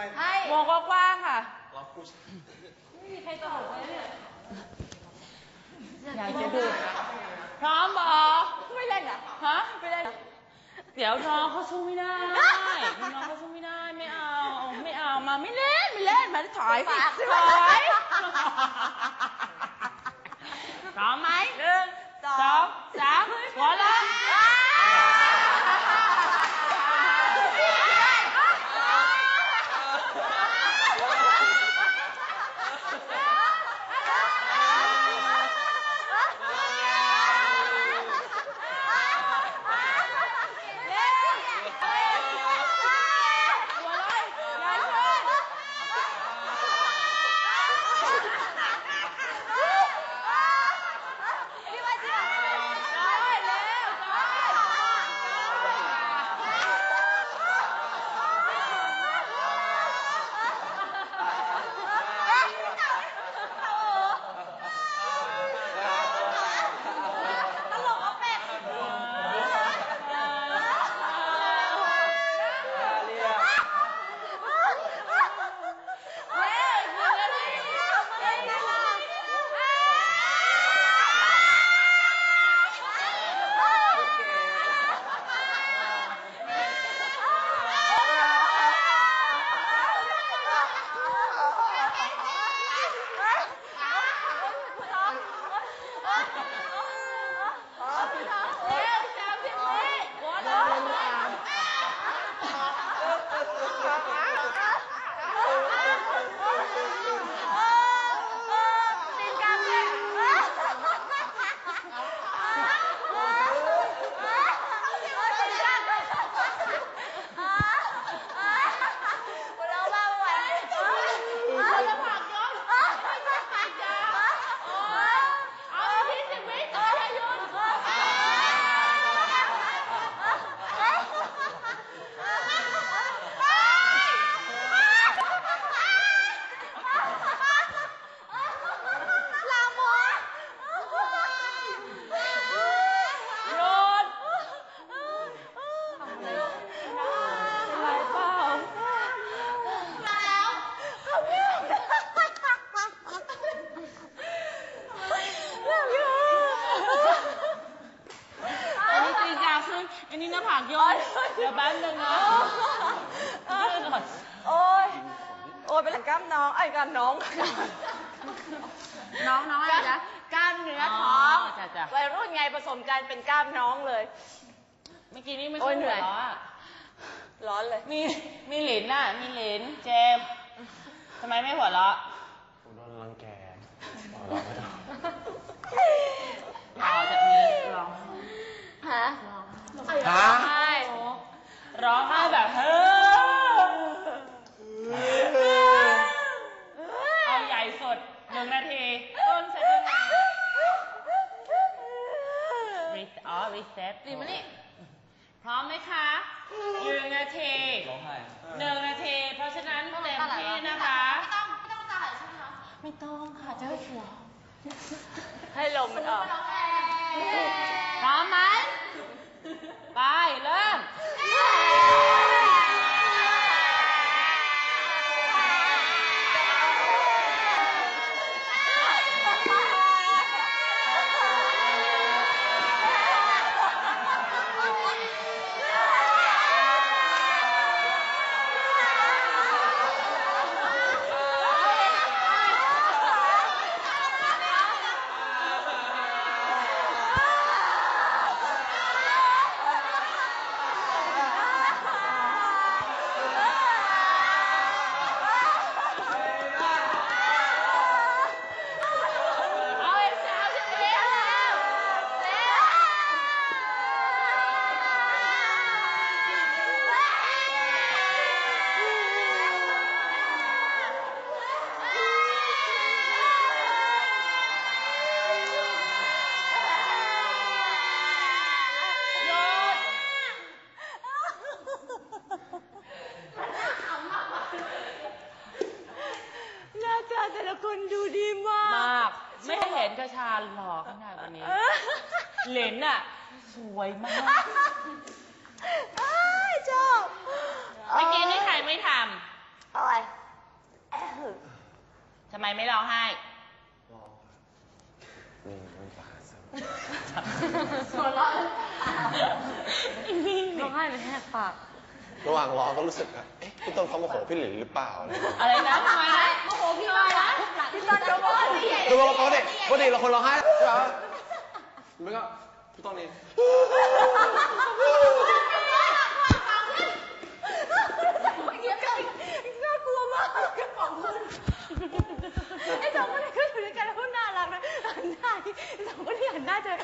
ไมให้วงกว้างๆค่ะ เราพูดอยากจะดูพร้อมบอไม่เล่นเหรอฮะไม่เล่นเหรอเดี๋ยวน้องเขาสู้ไม่ได้ น้องเขาสู้ไม่ได้ ไม่เอา ไม่เอา มาไม่เล่น ไม่เล่น มาถอยสิถอยพร้อมไหม ยวแป๊บนึงนะยืนก่อนโอ้ยโอ้ยเป็นกล้ามน้องไอ้ยกล้ามน้อง น้องน้องอะไรจ๊ะกล้ามเนื้อท้องอ๋อจ้ะจ้ะ วัยรุ่นไงผสมกันเป็นกล้ามน้องเลย เมื่อกี้นี้ไม่โอ้ใช่ยเหนื่หัวอย เราะอะร้อนเลย มีมีหลินน่ะ มีหลินเจมส์ทำไมไม่หัวเราะผมโดนรังแกเราไม่ได้ต่อจากนี้ร้องฮะ ฮะใช่ ร้องไห้แบบเฮ้อเอาใหญ่สุดหนึ่งนาทีต้นเสร็จยังไงรีอ๋อรีเซ็ตดีมานี่พร้อมไหมคะหนึ่งนาทีร้องไห้หนึ่งนาที เพราะฉะนั้นเต็มที่นะคะ ไม่ต้องตาไหลใช่ไหมคะไม่ต้องค่ะจะให้หัวให้ลมมันออก พร้อมไหม ไป เริ่ม ไม่เห็นกระชาหล่อขนาดวันนี้ เหรนน่ะ สวยมากจ๊อบเมื่อกี้นี่ใครไม่ทำอะไรเอ้ทำไมไม่ร้องไห้ มีนี่ตาซึมหัวเราะ ร้องไห้เลยแหกปาก ระหว่างรอก็รู้สึกว่าเอ๊ะพี่ต้นเขาโมโหพี่หลินหรือเปล่าอะไรอย่างเงี้ย อะไรนะทำไมนโมโหพี่ว่านะพี่ต้นก็โมโหพี่ดูปกติปกติเราคนร้องไห้ใช่ไหมมัก็พี่ต้นนี่ไอ้สองคนนี้ก็อยู่ด้วยกันแล้วน่ารักนะหันหน้าสองคนนี้หันหน้าเจอ